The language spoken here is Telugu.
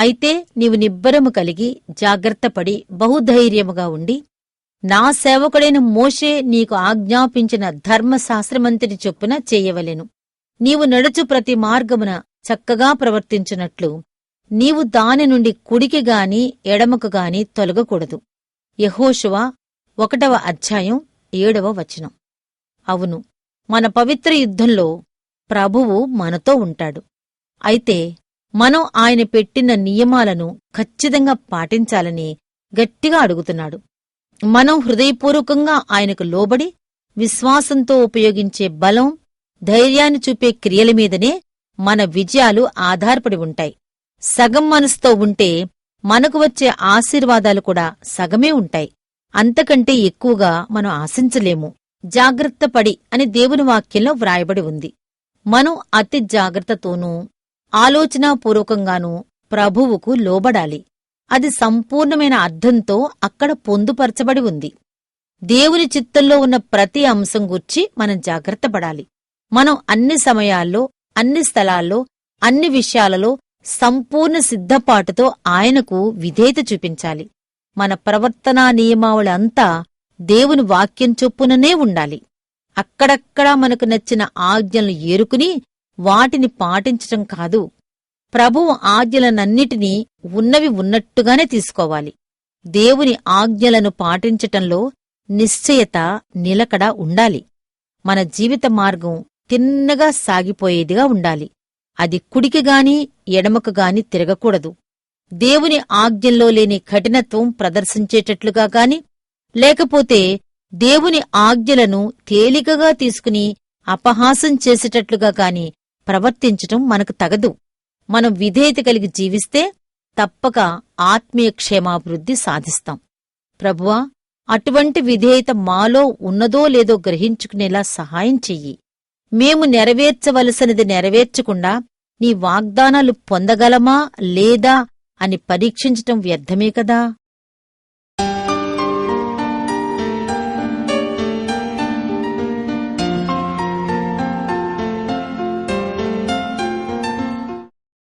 అయితే నీవు నిబ్బరము కలిగి జాగ్రత్తపడి బహుధైర్యముగా ఉండి నా సేవకుడైన మోషే నీకు ఆజ్ఞాపించిన ధర్మశాస్త్రమంతటి చొప్పున చేయవలెను. నీవు నడుచు ప్రతి మార్గమున చక్కగా ప్రవర్తించినట్లు నీవు దాని నుండి కుడికి గాని ఎడమకు గాని తొలగకూడదు. యహోషువ ఒకటవ అధ్యాయం ఏడవ వచనం. అవును మన పవిత్ర యుద్ధంలో ప్రభువు మనతో ఉంటాడు. అయితే మనం ఆయన పెట్టిన నియమాలను ఖచ్చితంగా పాటించాలని గట్టిగా అడుగుతున్నాడు. మనం హృదయపూర్వకంగా ఆయనకు లోబడి విశ్వాసంతో ఉపయోగించే బలం ధైర్యాన్ని చూపే క్రియల మీదనే మన విజయాలు ఆధారపడి ఉంటాయి. సగం మనసుతో ఉంటే మనకు వచ్చే ఆశీర్వాదాలు కూడా సగమే ఉంటాయి. అంతకంటే ఎక్కువగా మనం ఆశించలేము. జాగ్రత్త పడి అని దేవుని వాక్యంలో వ్రాయబడి ఉంది. మనం అతి జాగ్రత్తతోనూ ఆలోచనాపూర్వకంగానూ ప్రభువుకు లోబడాలి. అది సంపూర్ణమైన అర్థంతో అక్కడ పొందుపరచబడి ఉంది. దేవుని చిత్తంలో ఉన్న ప్రతి అంశం గూర్చి మనం జాగ్రత్త పడాలి. మనం అన్ని సమయాల్లో అన్ని స్థలాల్లో అన్ని విషయాలలో సంపూర్ణ సిద్ధపాటుతో ఆయనకు విధేయత చూపించాలి. మన ప్రవర్తనా నియమావళి అంతా దేవుని వాక్యం చొప్పుననే ఉండాలి. అక్కడక్కడా మనకు నచ్చిన ఆజ్ఞలను ఏరుకుని వాటిని పాటించటం కాదు. ప్రభువు ఆజ్ఞలనన్నిటినీ ఉన్నవి ఉన్నట్టుగానే తీసుకోవాలి. దేవుని ఆజ్ఞలను పాటించటంలో నిశ్చయత నిలకడ ఉండాలి. మన జీవిత మార్గం తిన్నగా సాగిపోయేదిగా ఉండాలి. అది కుడికి ఎడమకుగాని ఎడమకు తిరగకూడదు. దేవుని ఆజ్ఞల్లో లేని కఠినత్వం ప్రదర్శించేటట్లుగా గాని లేకపోతే దేవుని ఆజ్ఞలను తేలికగా తీసుకుని అపహాసం చేసేటట్లుగా గాని ప్రవర్తించటం మనకు తగదు. మనం విధేయత కలిగి జీవిస్తే తప్పక ఆత్మీయ క్షేమాభివృద్ధి సాధిస్తాం. ప్రభువా అటువంటి విధేయత మాలో ఉన్నదో లేదో గ్రహించుకునేలా సహాయం చెయ్యి. మేము నెరవేర్చవలసినది నెరవేర్చకుండా నీ వాగ్దానాలు పొందగలమా లేదా అని పరీక్షించటం వ్యర్థమే కదా?